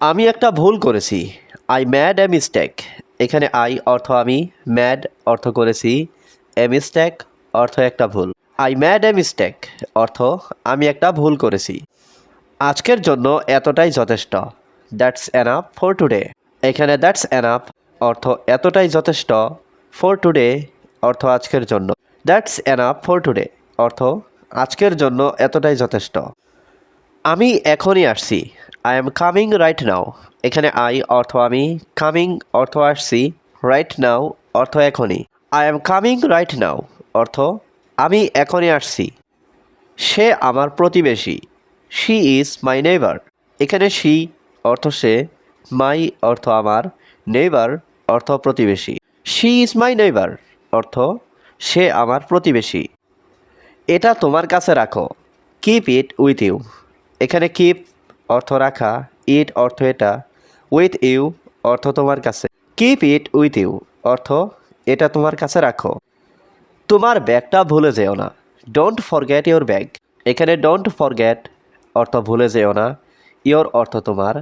আমি একটা ভুল করেছি। আই ম্যাড এ মিস্টেক এখানে আই অর্থ আমি ম্যাড অর্থ করেছি। এ মিস্টেক অর্থ একটা ভুল। আই ম্যাড এ মিস্টেক অর্থ আমি একটা ভুল করেছি। আজকের জন্য এতটাই যথেষ্ট। দ্যাটস এনাফ ফর টুডে এখানে দ্যাটস এনাফ অর্থ এতটাই যথেষ্ট ফর টুডে অর্থ আজকের জন্য। দ্যাটস এনাফ ফর টুডে অর্থ আজকের জন্য এতটাই যথেষ্ট। আমি এখনই আসছি। I am coming right now এখানে আই অর্থ আমি কামিং অর্থ আসছি রাইট নাও অর্থ এখনই। I am coming right now অর্থ আমি এখনই আসছি। সে আমার প্রতিবেশী। শি ইজ মাই নেইবার এখানে শি অর্থ সে। মাই অর্থ আমার। নেইবার অর্থ প্রতিবেশী। শি ইজ মাই নেইবার অর্থ সে আমার প্রতিবেশী। এটা তোমার কাছে রাখো। কিপ ইট উইথ ইউ এখানে কিপ অর্থ রাখা ইট অর্থ এটা উইথ ইউ অর্থ তোমার কাছে। কিপ ইট উইথ ইউ অর্থ এটা তোমার কাছে রাখো। তোমার ব্যাগটা ভুলে যেও না। ডোন্ট ফরগেট ইওর ব্যাগ এখানে ডোন্ট ফরগেট অর্থ ভুলে যেও না। ইওর অর্থ তোমার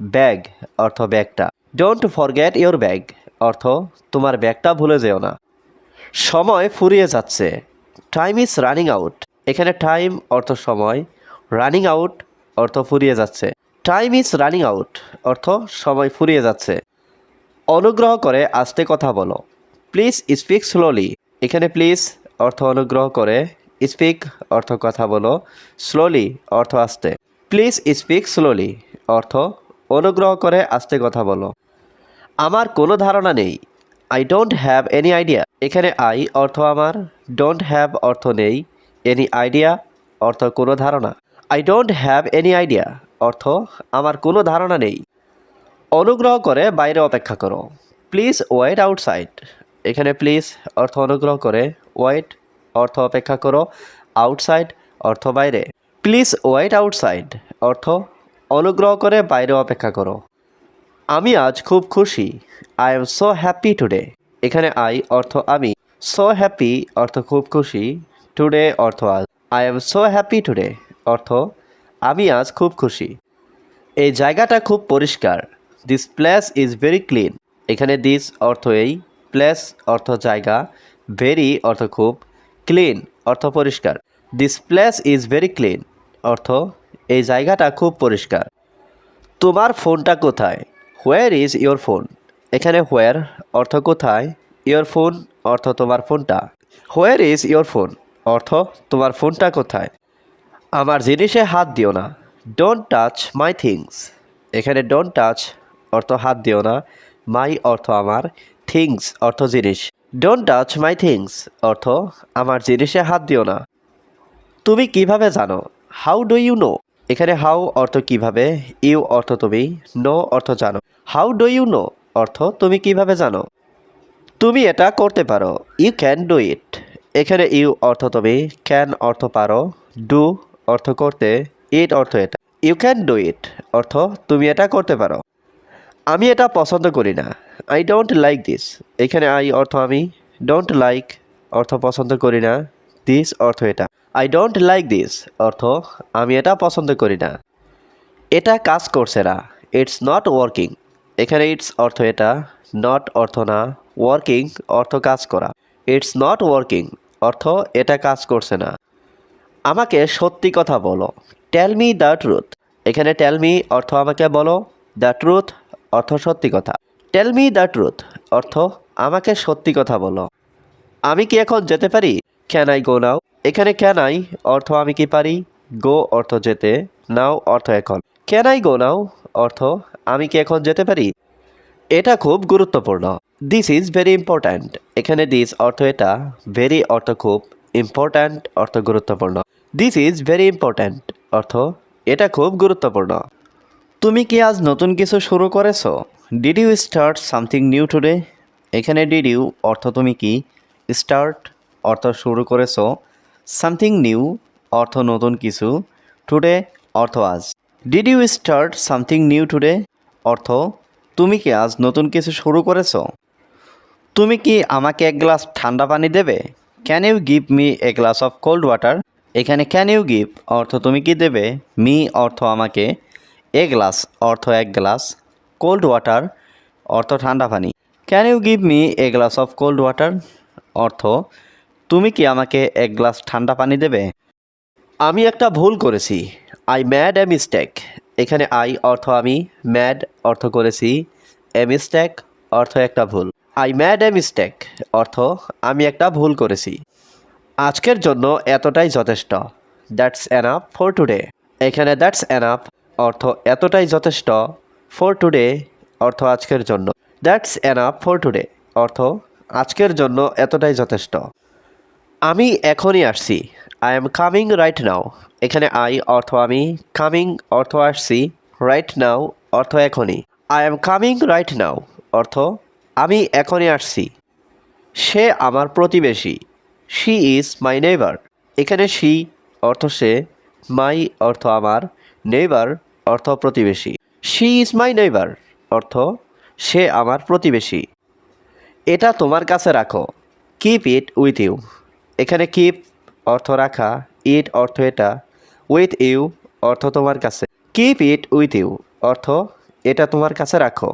ব্যাগ অর্থ ব্যাগটা। ডোন্ট ফরগেট ইওর ব্যাগ অর্থ তোমার ব্যাগটা ভুলে যেও না। সময় ফুরিয়ে যাচ্ছে। টাইম ইজ রানিং আউট এখানে টাইম অর্থ সময়। রানিং আউট অর্থ ফুরিয়ে যাচ্ছে। টাইম ইজ রানিং আউট অর্থ সময় ফুরিয়ে যাচ্ছে। অনুগ্রহ করে আস্তে কথা বলো। প্লিজ স্পিক স্লোলি এখানে প্লিজ অর্থ অনুগ্রহ করে। স্পিক অর্থ কথা বলো। স্লোলি অর্থ আস্তে। প্লিজ স্পিক স্লোলি অর্থ অনুগ্রহ করে আস্তে কথা বলো। আমার কোনো ধারণা নেই। I don't have any idea এখানে আই অর্থ আমার। ডোন্ট হ্যাভ অর্থ নেই। এনি আইডিয়া অর্থ কোনো ধারণা। I don't have any idea অর্থ, আমার কোনো ধারণা নেই। অনুগ্রহ করে বাইরে অপেক্ষা করো। প্লিজ ওয়েট আউটসাইড এখানে প্লিজ অর্থ অনুগ্রহ করে ওয়েট অর্থ অপেক্ষা করো আউটসাইড অর্থ বাইরে। প্লিজ ওয়েট আউটসাইড অর্থ, অনুগ্রহ করে বাইরে অপেক্ষা করো। আমি আজ খুব খুশি। I am so happy today এখানে আই অর্থ আমি। সো হ্যাপি অর্থ খুব খুশি। টুডে অর্থ আজ। I am so happy today অর্থ, আমি আজ খুব খুশি। এই জায়গাটা খুব পরিষ্কার। This place is very clean এখানে দিস অর্থ এই প্লেস অর্থ জায়গা ভেরি অর্থ খুব ক্লিন অর্থ পরিষ্কার। This place is very clean অর্থ, এই জায়গাটা খুব পরিষ্কার। তোমার ফোনটা কোথায়? হোয়ার ইজ ইয়োর ফোন এখানে হোয়ার অর্থ কোথায়? ইয়োর ফোন অর্থ তোমার ফোনটা। হোয়ার ইজ ইয়োর ফোন অর্থ, তোমার ফোনটা কোথায়? আমার জিনিসে হাত দিও না। ডোন্ট টাচ মাই থিংস এখানে ডোন্ট টাচ অর্থ হাত দিও না। মাই অর্থ আমার। থিংস অর্থ জিনিস। ডোন্ট টাচ মাই থিংস অর্থ আমার জিনিসে হাত দিও না। তুমি কীভাবে জানো? হাউ ডু ইউ নো এখানে হাউ অর্থ কীভাবে ইউ অর্থ তুমি নো অর্থ জানো। হাউ ডু ইউ নো অর্থ তুমি কীভাবে জানো? তুমি এটা করতে পারো। ইউ ক্যান ডু ইট এখানে ইউ অর্থ তুমি ক্যান অর্থ পারো। ডু অর্থ করতে ইট অর্থ এটা। ইউ ক্যান ডু ইট অর্থ তুমি এটা করতে পারো। আমি এটা পছন্দ করি না। আই ডোন্ট লাইক দিস এখানে আই অর্থ আমি। ডোন্ট লাইক অর্থ পছন্দ করি না। দিস অর্থ এটা। আই ডোন্ট লাইক দিস অর্থ আমি এটা পছন্দ করি না। এটা কাজ করছে না। ইটস নট ওয়ার্কিং এখানে ইটস অর্থ এটা। নট অর্থ না। ওয়ার্কিং অর্থ কাজ করা। ইটস নট ওয়ার্কিং অর্থ এটা কাজ করছে না। আমাকে সত্যি কথা বলো। টেল মি দ্য ট্রুথ এখানে টেল মি অর্থ আমাকে বলো। দ্য ট্রুথ অর্থ সত্যি কথা। টেল মি দ্য ট্রুথ অর্থ আমাকে সত্যি কথা বলো। আমি কি এখন যেতে পারি? ক্যান আই গো নাও এখানে ক্যান আই অর্থ আমি কি পারি? গো অর্থ যেতে নাও অর্থ এখন। ক্যান আই গো নাও অর্থ আমি কি এখন যেতে পারি? এটা খুব গুরুত্বপূর্ণ। দিস ইজ ভেরি ইম্পর্ট্যান্ট এখানে দিস অর্থ এটা ভেরি অর্থ খুব ইম্পর্ট্যান্ট অর্থ গুরুত্বপূর্ণ। দিস ইজ ভেরি ইম্পর্ট্যান্ট অর্থ, এটা খুব গুরুত্বপূর্ণ। তুমি কি আজ নতুন কিছু শুরু করেছ? Did you start something new today এখানে ডিড ইউ অর্থ তুমি কি? স্টার্ট অর্থ শুরু করেছ। সামথিং নিউ অর্থ নতুন কিছু। টুডে অর্থ আজ। Did you start something new today অর্থ, তুমি কি আজ নতুন কিছু শুরু করেছ? তুমি কি আমাকে এক গ্লাস ঠান্ডা পানি দেবে? Can you give me a glass of cold water এখানে ক্যান ইউ গিভ অর্থ তুমি কি দেবে? মি অর্থ আমাকে। এ গ্লাস অর্থ এক গ্লাস কোল্ড ওয়াটার অর্থ ঠান্ডা পানি। Can you give me a glass of cold water অর্থ, তুমি কি আমাকে এক গ্লাস ঠান্ডা পানি দেবে? আমি একটা ভুল করেছি। আই ম্যাড এ মিস্টেক এখানে আই অর্থ আমি। ম্যাড অর্থ করেছি। এ মিস্টেক অর্থ একটা ভুল। আই ম্যাড এ মিস্টেক অর্থ, আমি একটা ভুল করেছি। আজকের জন্য এতটাই যথেষ্ট। দ্যাটস এনাফ ফর টুডে এখানে দ্যাটস এনাফ অর্থ এতটাই যথেষ্ট ফর টুডে অর্থ আজকের জন্য। দ্যাটস এনাফ ফর টুডে অর্থ আজকের জন্য এতটাই যথেষ্ট। আমি এখনই আসছি। I am coming right now এখানে আই অর্থ আমি কামিং অর্থ আসছি রাইট নাও অর্থ এখনই। I am coming right now অর্থ আমি এখনই আসছি। সে আমার প্রতিবেশী। She is my neighbour. এখানে শি অর্থ সে, মাই অর্থ আমার, নেইবার অর্থ প্রতিবেশী। শি ইজ মাই নেইবার অর্থ সে আমার প্রতিবেশী। এটা তোমার কাছে রাখো। কিপ ইট উইথ ইউ এখানে কিপ অর্থ রাখা ইট অর্থ এটা উইথ ইউ অর্থ তোমার কাছে। কিপ ইট উইথ ইউ অর্থ এটা তোমার কাছে রাখো।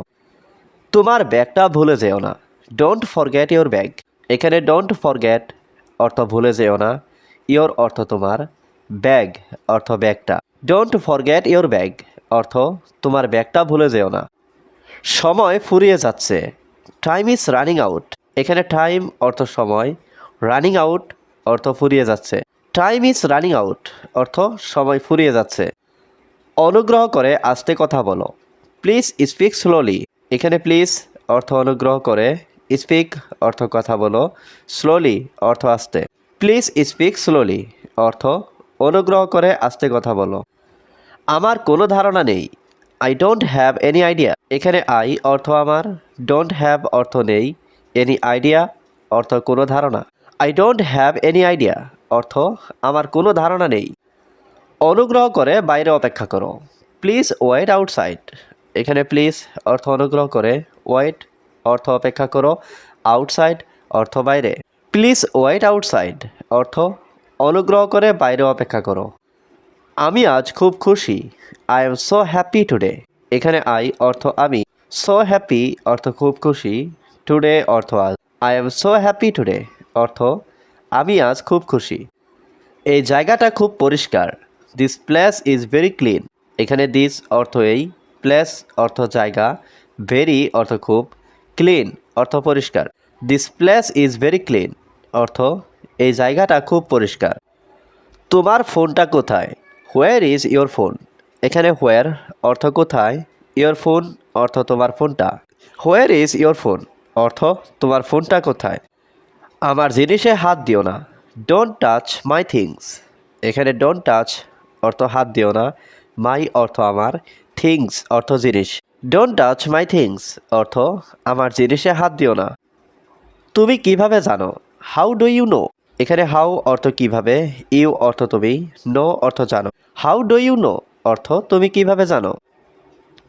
তোমার ব্যাগটা ভুলে যেও না। ডোন্ট ফরগেট ইওর ব্যাগ এখানে ডোন্ট ফরগেট অর্থ ভুলে যেও না। ইওর অর্থ তোমার ব্যাগ অর্থ ব্যাগটা। ডোন্ট ফরগেট ইওর ব্যাগ অর্থ তোমার ব্যাগটা ভুলে যেও না। সময় ফুরিয়ে যাচ্ছে। টাইম ইজ রানিং আউট এখানে টাইম অর্থ সময় রানিং আউট অর্থ ফুরিয়ে যাচ্ছে। টাইম ইজ রানিং আউট অর্থ সময় ফুরিয়ে যাচ্ছে। অনুগ্রহ করে আস্তে কথা বলো। প্লিজ স্পিক স্লোলি এখানে প্লিজ অর্থ অনুগ্রহ করে স্পিক অর্থ কথা বলো স্লোলি অর্থ আস্তে। প্লিজ স্পিক স্লোলি অর্থ অনুগ্রহ করে আস্তে কথা বলো। আমার কোনো ধারণা নেই। I don't have any idea এখানে আই অর্থ আমার ডোন্ট হ্যাভ অর্থ নেই। এনি আইডিয়া অর্থ কোনো ধারণা। I don't have any idea অর্থ আমার কোনো ধারণা নেই। অনুগ্রহ করে বাইরে অপেক্ষা করো। প্লিজ ওয়েট আউটসাইড এখানে প্লিজ অর্থ অনুগ্রহ করে ওয়েট অর্থ অপেক্ষা করো আউটসাইড অর্থ বাইরে। প্লিজ ওয়েট আউটসাইড অর্থ অনুগ্রহ করে বাইরে অপেক্ষা করো। আমি আজ খুব খুশি। I am so happy today এখানে আই অর্থ আমি। সো হ্যাপি অর্থ খুব খুশি। টুডে অর্থ আজ। I am so happy today অর্থ আমি আজ খুব খুশি। এই জায়গাটা খুব পরিষ্কার। This place is very clean এখানে দিস অর্থ এই। প্লেস অর্থ জায়গা ভেরি অর্থ খুব ক্লিন অর্থ পরিষ্কার। This place is very clean অর্থ এই জায়গাটা খুব পরিষ্কার। তোমার ফোনটা কোথায়? হোয়ার ইজ ইয়োর ফোন এখানে হোয়ার অর্থ কোথায়? ইয়োর ফোন অর্থ তোমার ফোনটা। হোয়ার ইজ ইয়োর ফোন অর্থ তোমার ফোনটা কোথায়? আমার জিনিসে হাত দিও না। ডোন্ট টাচ মাই থিংস এখানে ডোন্ট টাচ অর্থ হাত দিও না। মাই অর্থ আমার। থিংস অর্থ জিনিস। ডোন্ট টাচ মাই থিংস অর্থ আমার জিনিসে হাত দিও না। তুমি কীভাবে জানো? হাউ ডু ইউ নো এখানে হাউ অর্থ কীভাবে ইউ অর্থ তুমি নো অর্থ জানো। হাউ ডু ইউ নো অর্থ তুমি কীভাবে জানো?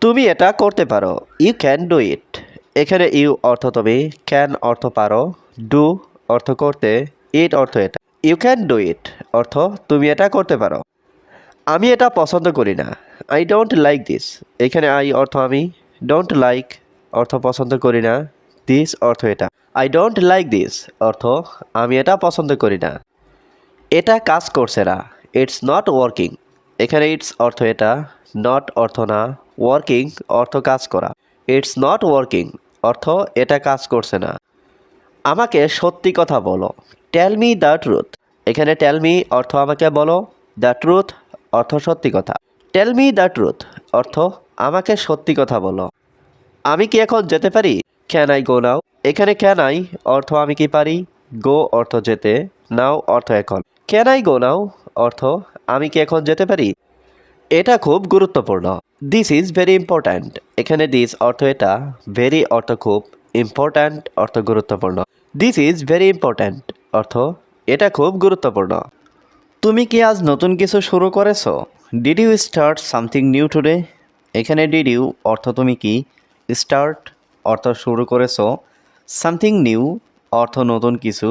তুমি এটা করতে পারো ইউ ক্যান ডু ইট এখানে ইউ অর্থ তুমি ক্যান অর্থ পারো ডু অর্থ করতে ইট অর্থ এটা। ইউ ক্যান ডু ইট অর্থ তুমি এটা করতে পারো। আমি এটা পছন্দ করি না। আই ডোন্ট লাইক দিস এখানে আই অর্থ আমি ডোন্ট লাইক অর্থ পছন্দ করি না। দিস অর্থ এটা। আই ডোন্ট লাইক দিস অর্থ আমি এটা পছন্দ করি না। এটা কাজ করছে না। ইটস নট ওয়ার্কিং এখানে ইটস অর্থ এটা নট অর্থ না। ওয়ার্কিং অর্থ কাজ করা। ইটস নট ওয়ার্কিং অর্থ এটা কাজ করছে না। আমাকে সত্যি কথা বলো। টেল মি দ্য ট্রুথ এখানে টেল মি অর্থ আমাকে বলো। দ্য ট্রুথ অর্থ সত্যি কথা। টেল মি দ্য ট্রুথ অর্থ, আমাকে সত্যি কথা বলো। আমি কি এখন যেতে পারি? ক্যান আই গো নাও এখানে ক্যান আই অর্থ আমি কি পারি? গো অর্থ যেতে। নাও অর্থ এখন। ক্যান আই গো নাও অর্থ, আমি কি এখন যেতে পারি? এটা খুব গুরুত্বপূর্ণ। দিস ইজ ভেরি ইম্পর্ট্যান্ট এখানে দিস অর্থ এটা। ভেরি অর্থ খুব ইম্পর্ট্যান্ট অর্থ গুরুত্বপূর্ণ। দিস ইজ ভেরি ইম্পর্ট্যান্ট অর্থ, এটা খুব গুরুত্বপূর্ণ। তুমি কি আজ নতুন কিছু শুরু করেছ? Did you start something new today এখানে ডিড ইউ অর্থ তুমি কি? স্টার্ট অর্থ শুরু করেছ। সামথিং নিউ অর্থ নতুন কিছু।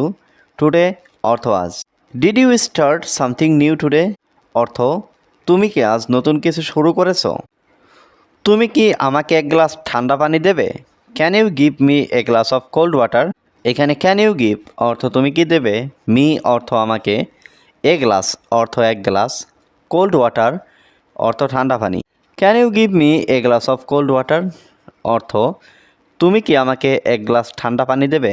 টুডে অর্থ আজ। Did you start something new today অর্থ, তুমি কি আজ নতুন কিছু শুরু করেছ? তুমি কি আমাকে এক গ্লাস ঠান্ডা পানি দেবে? Can you give me a glass of cold water এখানে ক্যান ইউ গিভ অর্থ তুমি কি দেবে? মি অর্থ আমাকে। এ গ্লাস অর্থ এক গ্লাস কোল্ড ওয়াটার অর্থ ঠান্ডা পানি। Can you give me a glass of cold water অর্থ, তুমি কি আমাকে এক গ্লাস ঠান্ডা পানি দেবে?